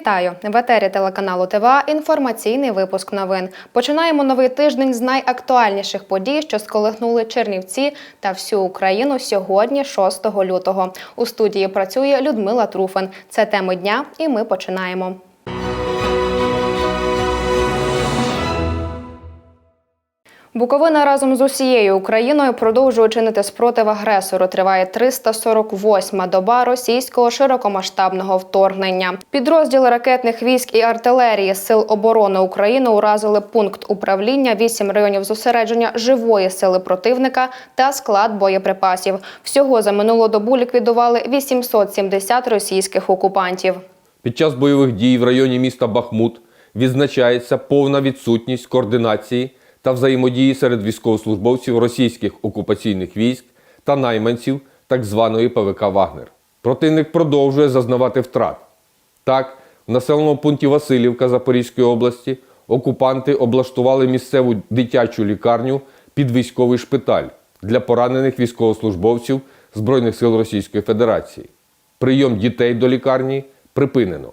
Вітаю в етері телеканалу ТВА. Інформаційний випуск новин. Починаємо новий тиждень з найактуальніших подій, що сколихнули Чернівці та всю Україну сьогодні, 6 лютого. У студії працює Людмила Труфен. Це теми дня, і ми починаємо. Буковина разом з усією Україною продовжує чинити спротив агресору. Триває 348-ма доба російського широкомасштабного вторгнення. Підрозділи ракетних військ і артилерії Сил оборони України уразили пункт управління, 8 районів зосередження живої сили противника та склад боєприпасів. Всього за минулу добу ліквідували 870 російських окупантів. Під час бойових дій в районі міста Бахмут відзначається повна відсутність координації та взаємодії серед військовослужбовців російських окупаційних військ та найманців так званої ПВК Вагнер. Противник продовжує зазнавати втрат. Так, в населеному пункті Васильівка Запорізької області окупанти облаштували місцеву дитячу лікарню під військовий шпиталь для поранених військовослужбовців Збройних сил Російської Федерації. Прийом дітей до лікарні припинено.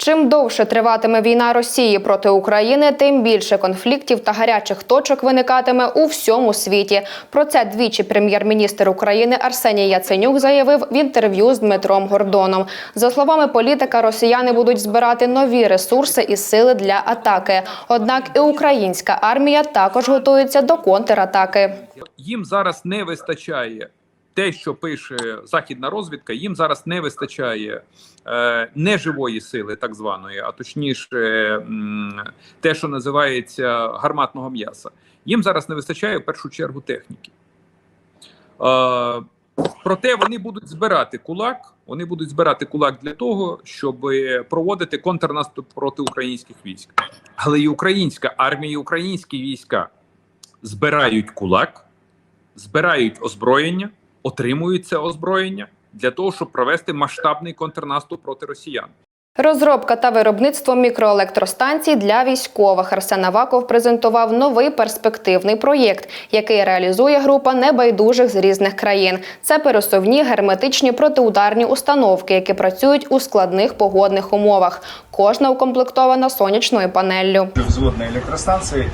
Чим довше триватиме війна Росії проти України, тим більше конфліктів та гарячих точок виникатиме у всьому світі. Про це двічі прем'єр-міністр України Арсеній Яценюк заявив в інтерв'ю з Дмитром Гордоном. За словами політика, росіяни будуть збирати нові ресурси і сили для атаки. Однак і українська армія також готується до контратаки. їм зараз не вистачає те, що пише західна розвідка, їм зараз не вистачає е, неживої сили, так званої, а точніше, те, що називається гарматного м'яса. Їм зараз не вистачає в першу чергу техніки. Е, проте вони будуть збирати кулак. Вони будуть збирати кулак для того, щоб проводити контрнаступ проти українських військ. Але і українська армія, і українські війська збирають кулак, збирають озброєння, отримують це озброєння для того, щоб провести масштабний контрнаступ проти росіян. Розробка та виробництво мікроелектростанцій для військових Арсен Аваков презентував новий перспективний проєкт, який реалізує група небайдужих з різних країн. Це пересувні герметичні протиударні установки, які працюють у складних погодних умовах. Кожна укомплектована сонячною панеллю. Взводные электростанции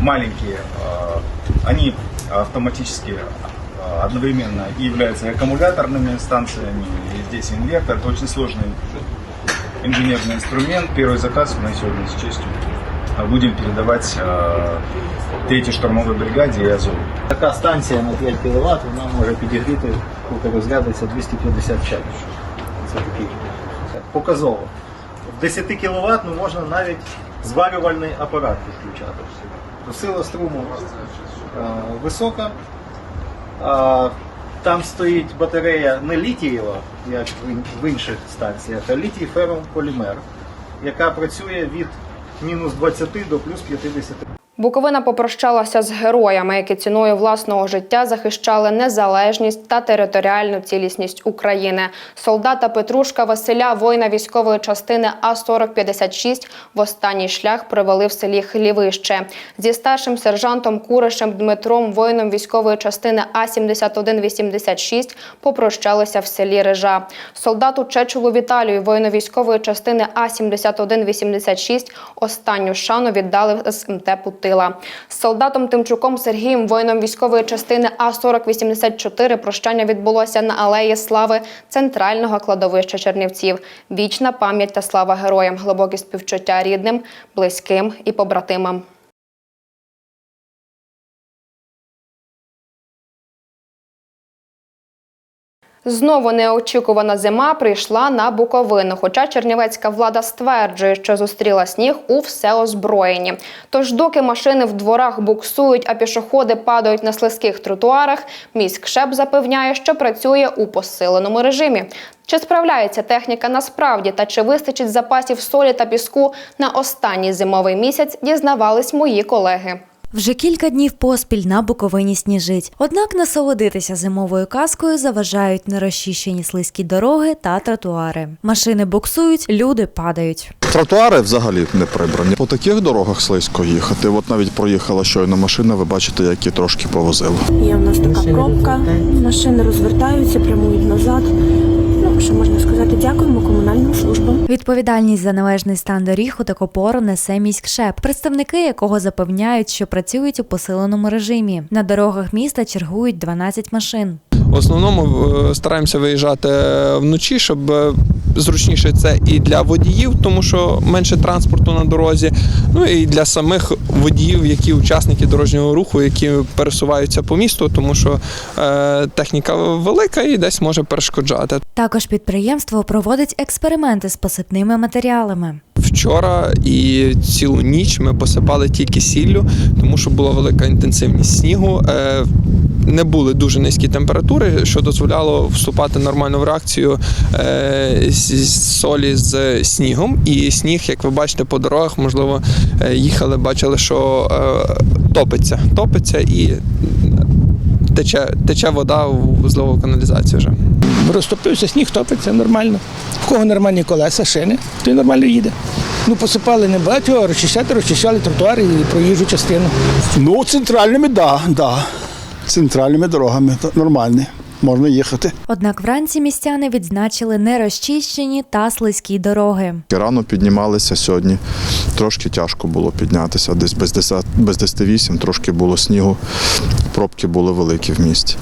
маленькие, э, они автоматически э, одновременно и являются аккумуляторными станциями, и здесь инвертор, это очень сложный инженерный инструмент. Первый заказ мы сегодня с честью э, будем передавать э, третьей штурмовой бригаде и Азову. Така станція на 5 кВт, вона може підігріти, поки розглядиться 250 чайів. Це такий показово. В 10 кВт ну, можна навіть зварювальний апарат підключати. То Сила струму е, висока. Там стоїть батарея не літієва, як в інших станціях, а літій феррополімер, яка працює від мінус 20 до плюс 50 Буковина попрощалася з героями, які ціною власного життя захищали незалежність та територіальну цілісність України. Солдата Петрушка Василя, воїна військової частини А 4056 в останній шлях провели в селі Хлівище. Зі старшим сержантом Куришем Дмитром, воїном військової частини А 7186 попрощалися в селі Рижа. Солдату Чечулу Віталію, воїну військової частини А 7186 останню шану віддали в СМТ Путила. З солдатом Тимчуком Сергієм, воїном військової частини А 4084 прощання відбулося на алеї Слави центрального кладовища Чернівців. Вічна пам'ять та слава героям, глибокі співчуття рідним, близьким і побратимам. Знову неочікувана зима прийшла на Буковину. Хоча чернівецька влада стверджує, що зустріла сніг у всеозброєнні. Тож, доки машини в дворах буксують, а пішоходи падають на слизьких тротуарах, міськшеп запевняє, що працює у посиленому режимі. Чи справляється техніка насправді та чи вистачить запасів солі та піску на останній зимовий місяць, дізнавались мої колеги. Вже кілька днів поспіль на Буковині сніжить. Однак насолодитися зимовою казкою заважають нерозчищені слизькі дороги та тротуари. Машини буксують, люди падають. Тротуари взагалі не прибрані. По таких дорогах слизько їхати. От навіть проїхала щойно машина, ви бачите, які трошки повозили. Є в нас така пробка, машини розвертаються, прямують назад. Що можна сказати, дякуємо комунальним службам. Відповідальність за належний стан доріг у такопору несе міськшеп, представники якого запевняють, що працюють у посиленому режимі. На дорогах міста чергують 12 машин. В основному е, стараємося виїжджати вночі, щоб е, зручніше це і для водіїв, тому що менше транспорту на дорозі, ну і для самих водіїв, які учасники дорожнього руху, які пересуваються по місту, тому що е, техніка велика і десь може перешкоджати. Також підприємство проводить експерименти з посипними матеріалами. Вчора і цілу ніч ми посипали тільки сіллю, тому що була велика інтенсивність снігу. Е, Не були дуже низькі температури, що дозволяло вступати нормально в реакцію е, солі з снігом. І сніг, як ви бачите, по дорогах, можливо, е, їхали, бачили, що топиться. Топиться і тече, тече вода в злову каналізацію вже. Розтопився, сніг топиться нормально. В кого нормальні колеса, шини, то нормально їде. Ну, посипали не багато, розчищати, розчищали тротуар і проїжджу частину. Ну, центральними, да, да. Центральними дорогами нормальні. Можна їхати. Однак вранці містяни відзначили нерозчищені та слизькі дороги. Рано піднімалися сьогодні. Трошки тяжко було піднятися. Десь без 10, без 10-8 трошки було снігу. Пробки були великі в місті.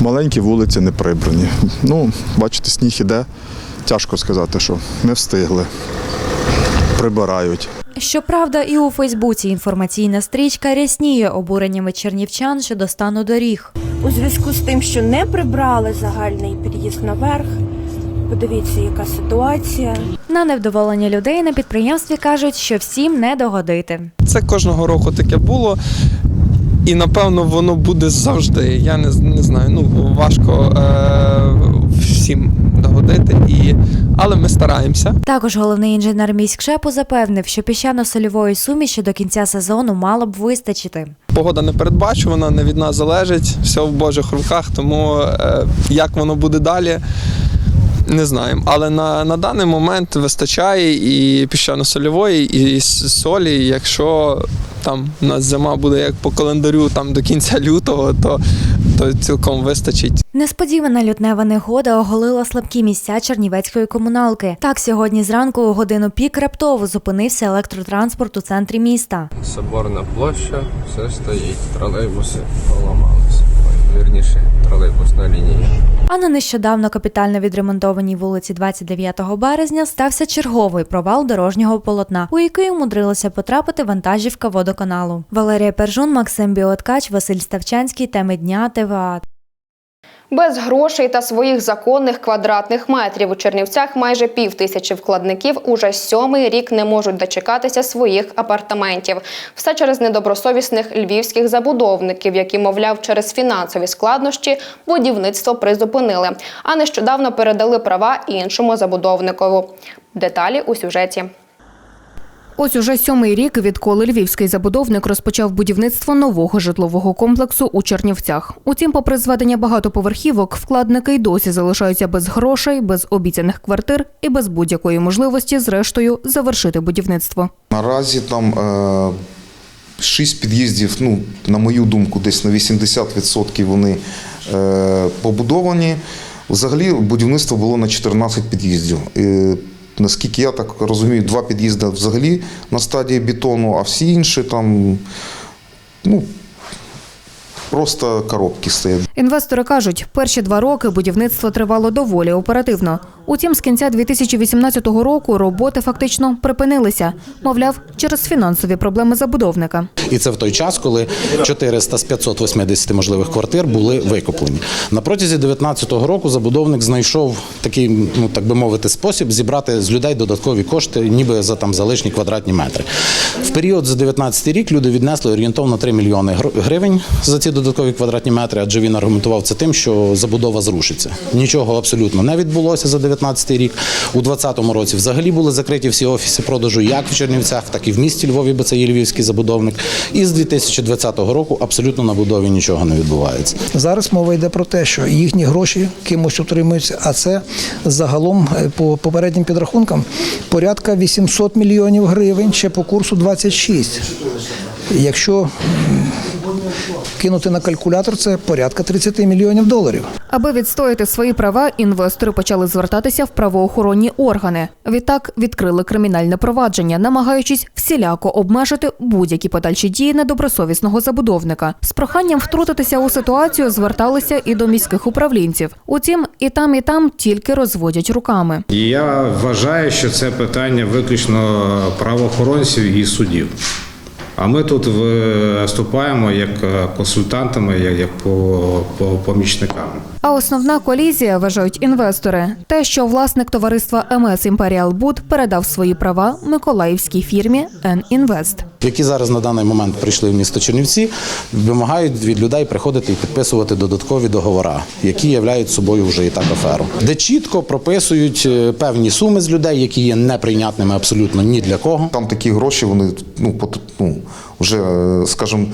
Маленькі вулиці не прибрані. Ну, бачите, сніг іде. Тяжко сказати, що не встигли. Прибирають. Щоправда, і у Фейсбуці інформаційна стрічка рясніє обуреннями чернівчан щодо стану доріг. У зв'язку з тим, що не прибрали загальний під'їзд наверх. Подивіться, яка ситуація. На невдоволення людей на підприємстві кажуть, що всім не догодити. Це кожного року таке було. І напевно воно буде завжди. Я не, не знаю. Ну важко е, всім догодити. І... Але ми стараємося. Також головний інженер міськшепу запевнив, що піщано-сольової суміші до кінця сезону мало б вистачити. Погода не передбачувана, не від нас залежить. Все в Божих руках. Тому е, як воно буде далі, не знаємо. Але на, на даний момент вистачає і піщано-сольової, і солі. Якщо там у нас зима буде як по календарю там до кінця лютого, то, то цілком вистачить. Несподівана лютнева негода оголила слабкі місця чернівецької комуналки. Так, сьогодні зранку у годину пік раптово зупинився електротранспорт у центрі міста. Соборна площа, все стоїть. Тролейбуси поламалися. Вірніше, тролейбусна лінія. А на нещодавно капітально відремонтованій вулиці 29 березня стався черговий провал дорожнього полотна, у який умудрилася потрапити вантажівка водоканалу. Валерія Пержун, Максим Біоткач, Василь Ставчанський. Теми дня ТВА. Без грошей та своїх законних квадратних метрів у Чернівцях майже пів тисячі вкладників уже сьомий рік не можуть дочекатися своїх апартаментів. Все через недобросовісних львівських забудовників, які, мовляв, через фінансові складнощі будівництво призупинили, а нещодавно передали права іншому забудовникову. Деталі у сюжеті. Ось уже сьомий рік, відколи львівський забудовник розпочав будівництво нового житлового комплексу у Чернівцях. Утім, попри зведення багатоповерхівок, вкладники й досі залишаються без грошей, без обіцяних квартир і без будь-якої можливості, зрештою, завершити будівництво. Наразі там е, шість під'їздів, ну, на мою думку, десь на 80% вони е, побудовані. Взагалі будівництво було на 14 під'їздів. Наскільки я так розумію, два під'їзди взагалі на стадії бетону, а всі інші там ну, просто коробки стоять. Інвестори кажуть, перші два роки будівництво тривало доволі оперативно. Утім, з кінця 2018 року роботи фактично припинилися. Мовляв, через фінансові проблеми забудовника. І це в той час, коли 400 з 580 можливих квартир були викуплені. На протязі 2019 року забудовник знайшов такий, ну так би мовити, спосіб зібрати з людей додаткові кошти, ніби за там за лишні квадратні метри. В період за 2019 рік люди віднесли орієнтовно 3 мільйони гривень за ці додаткові квадратні метри, адже він аргументував це тим, що забудова зрушиться. Нічого абсолютно не відбулося за 19 рік. У 2020 році взагалі були закриті всі офіси продажу як в Чернівцях, так і в місті Львові, бо це є львівський забудовник. І з 2020 року абсолютно на будові нічого не відбувається. Зараз мова йде про те, що їхні гроші кимось утримуються, а це загалом е, по попереднім підрахункам порядка 800 мільйонів гривень ще по курсу 26. Якщо кинути на калькулятор, це порядка 30 мільйонів доларів. Аби відстояти свої права, інвестори почали звертатися в правоохоронні органи. Відтак відкрили кримінальне провадження, намагаючись всіляко обмежити будь-які подальші дії недобросовісного забудовника. З проханням втрутитися у ситуацію зверталися і до міських управлінців. Утім, і там, і там тільки розводять руками. Я вважаю, що це питання виключно правоохоронців і судів. А ми тут виступаємо як е, консультантами, як, по помічниками. А основна колізія, вважають інвестори, те, що власник товариства МС Імперіал Буд передав свої права миколаївській фірмі «Н-Інвест». які зараз на даний момент прийшли в місто Чернівці, вимагають від людей приходити і підписувати додаткові договори, які являють собою вже і так аферу, де чітко прописують е, певні суми з людей, які є неприйнятними абсолютно ні для кого. Там такі гроші, вони ну, ну вже, е, скажімо,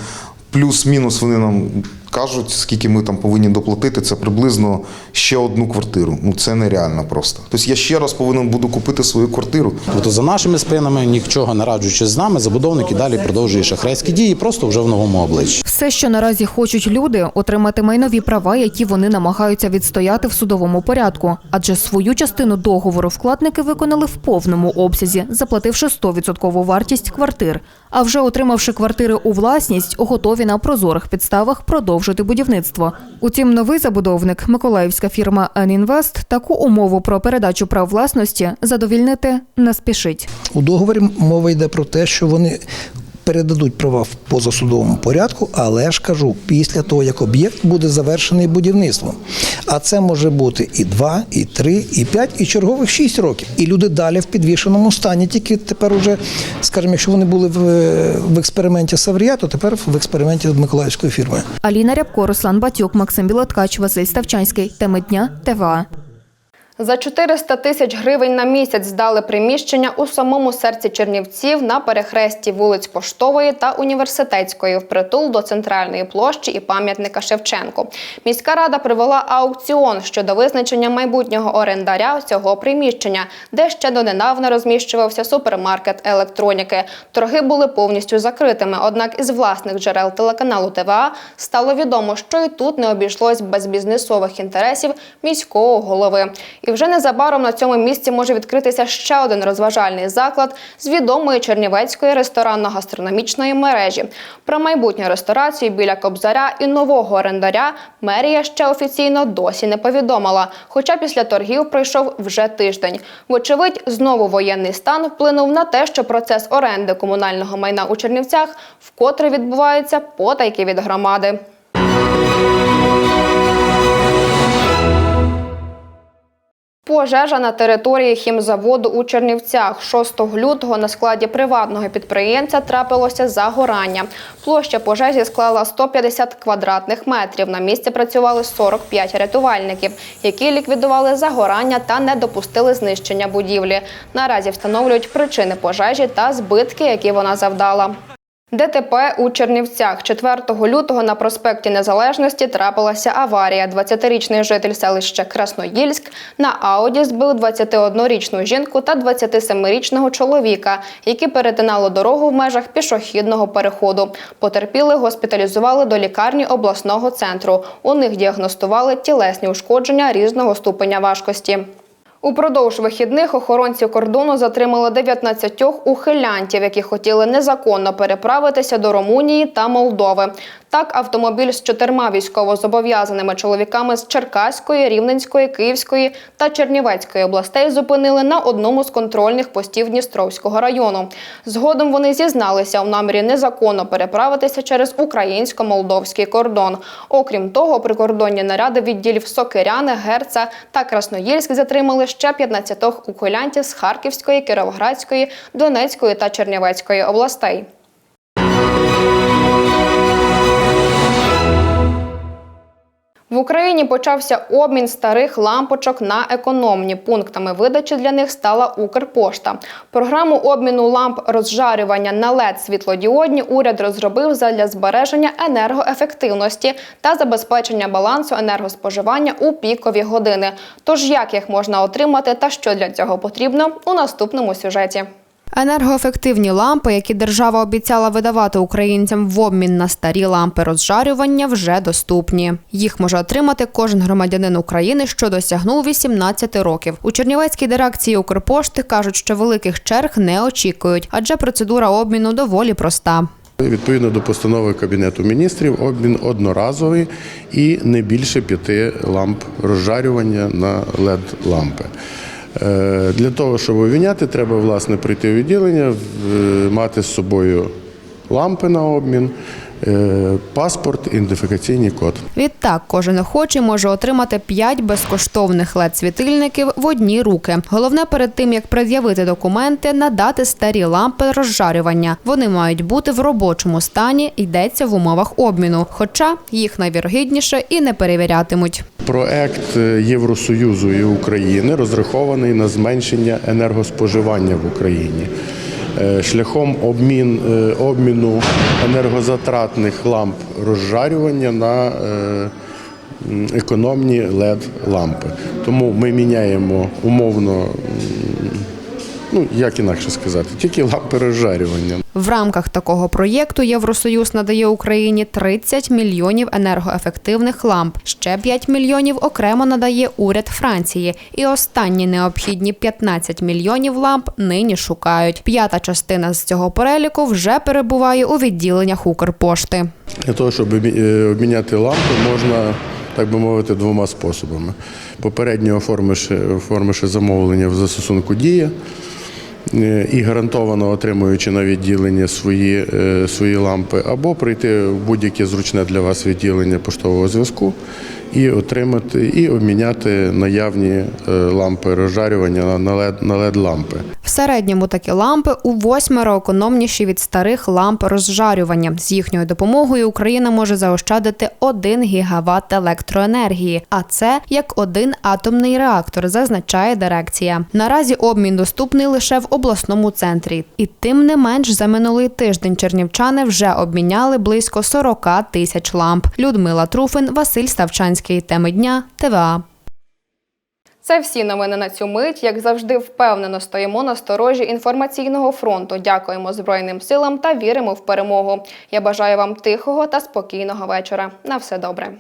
плюс-мінус вони нам кажуть, скільки ми там повинні доплатити, це приблизно ще одну квартиру. Ну це нереально просто. Тобто я ще раз повинен буду купити свою квартиру. Тобто за нашими спинами, нічого не раджучи з нами, забудовник і далі продовжує шахрайські дії, просто вже в новому обличчі. Все, що наразі хочуть люди, отримати майнові права, які вони намагаються відстояти в судовому порядку, адже свою частину договору вкладники виконали в повному обсязі, заплативши 100% вартість квартир. А вже отримавши квартири у власність, готові на прозорих підставах продовжити будівництво. Утім, новий забудовник, миколаївська фірма «Н-Інвест», таку умову про передачу прав власності задовільнити не спішить. У договорі мова йде про те, що вони передадуть права в позасудовому порядку, але ж кажу, після того, як об'єкт буде завершений будівництвом. А це може бути і 2, і 3, і 5, і чергових 6 років. І люди далі в підвішеному стані. Тільки тепер уже, скажімо, якщо вони були в, в експерименті Саврія, то тепер в експерименті Миколаївської фірми. Аліна Рябко, Руслан Батюк, Максим Білоткач, Василь Ставчанський. Теми дня ТВА. За 400 тисяч гривень на місяць здали приміщення у самому серці Чернівців на перехресті вулиць Поштової та Університетської впритул до центральної площі і пам'ятника Шевченку. Міська рада провела аукціон щодо визначення майбутнього орендаря цього приміщення, де ще донедавна розміщувався супермаркет електроніки. Торги були повністю закритими. Однак із власних джерел телеканалу ТВА стало відомо, що і тут не обійшлось без бізнесових інтересів міського голови. І вже незабаром на цьому місці може відкритися ще один розважальний заклад з відомої чернівецької ресторанно-гастрономічної мережі. Про майбутню ресторацію біля Кобзаря і нового орендаря мерія ще офіційно досі не повідомила. Хоча після торгів пройшов вже тиждень. Вочевидь, знову воєнний стан вплинув на те, що процес оренди комунального майна у Чернівцях вкотре відбувається потайки від громади. Пожежа на території хімзаводу у Чернівцях 6 лютого на складі приватного підприємця трапилося загорання. Площа пожежі склала 150 квадратних метрів. На місці працювали 45 рятувальників, які ліквідували загорання та не допустили знищення будівлі. Наразі встановлюють причини пожежі та збитки, які вона завдала. ДТП у Чернівцях 4 лютого на проспекті Незалежності трапилася аварія. 20-річний житель селища Красноїльськ на Ауді збив 21-річну жінку та 27-річного чоловіка, які перетинали дорогу в межах пішохідного переходу. Потерпіли госпіталізували до лікарні обласного центру. У них діагностували тілесні ушкодження різного ступеня важкості. Упродовж вихідних охоронці кордону затримали 19 ухилянтів, які хотіли незаконно переправитися до Румунії та Молдови. Так, автомобіль з чотирма військовозобов'язаними чоловіками з Черкаської, Рівненської, Київської та Чернівецької областей зупинили на одному з контрольних постів Дністровського району. Згодом вони зізналися у намірі незаконно переправитися через українсько-молдовський кордон. Окрім того, прикордонні наряди відділів Сокиряни, Герца та Красноїльськ затримали ще 15 ухилянтів з Харківської, Кіровоградської, Донецької та Чернівецької областей. В Україні почався обмін старих лампочок на економні. Пунктами видачі для них стала Укрпошта. Програму обміну ламп розжарювання на led світлодіодні уряд розробив задля збереження енергоефективності та забезпечення балансу енергоспоживання у пікові години. Тож як їх можна отримати та що для цього потрібно у наступному сюжеті. Енергоефективні лампи, які держава обіцяла видавати українцям в обмін на старі лампи розжарювання, вже доступні. Їх може отримати кожен громадянин України, що досягнув 18 років. У Чернівецькій дирекції Укрпошти кажуть, що великих черг не очікують, адже процедура обміну доволі проста. Відповідно до постанови Кабінету міністрів, обмін одноразовий і не більше п'яти ламп розжарювання на led лампи. Е, Для того, щоб обміняти, треба власне прийти у відділення, мати з собою лампи на обмін, е, паспорт, ідентифікаційний код. Відтак, кожен охочий може отримати 5 безкоштовних led світильників в одні руки. Головне перед тим як пред'явити документи, надати старі лампи розжарювання. Вони мають бути в робочому стані, йдеться в умовах обміну. Хоча їх найвірогідніше і не перевірятимуть. Проект е, Євросоюзу і України розрахований на зменшення енергоспоживання в Україні Е, шляхом обмін, е, обміну енергозатратних ламп розжарювання на е, економні led лампи. Тому ми міняємо умовно, ну як інакше сказати, тільки лампи розжарювання. В рамках такого проєкту Євросоюз надає Україні 30 мільйонів енергоефективних ламп. Ще 5 мільйонів окремо надає уряд Франції. І останні необхідні 15 мільйонів ламп нині шукають. П'ята частина з цього переліку вже перебуває у відділеннях Укрпошти. Для того, щоб е, обміняти лампи, можна, так би мовити, двома способами. Попередньо оформивши, оформивши замовлення в застосунку Дія і гарантовано отримуючи на відділення свої, е, свої лампи, або прийти в будь-яке зручне для вас відділення поштового зв'язку і отримати і обміняти наявні е, лампи розжарювання на LED, лампи. В середньому такі лампи у восьмеро економніші від старих ламп розжарювання. З їхньою допомогою Україна може заощадити 1 гігават електроенергії, а це як один атомний реактор, зазначає дирекція. Наразі обмін доступний лише в обласному центрі. І тим не менш за минулий тиждень чернівчани вже обміняли близько 40 тисяч ламп. Людмила Труфин, Василь Ставчанський. Теми дня ТВА. Це всі новини на цю мить. Як завжди, впевнено стоїмо на сторожі інформаційного фронту. Дякуємо Збройним силам та віримо в перемогу. Я бажаю вам тихого та спокійного вечора. На все добре.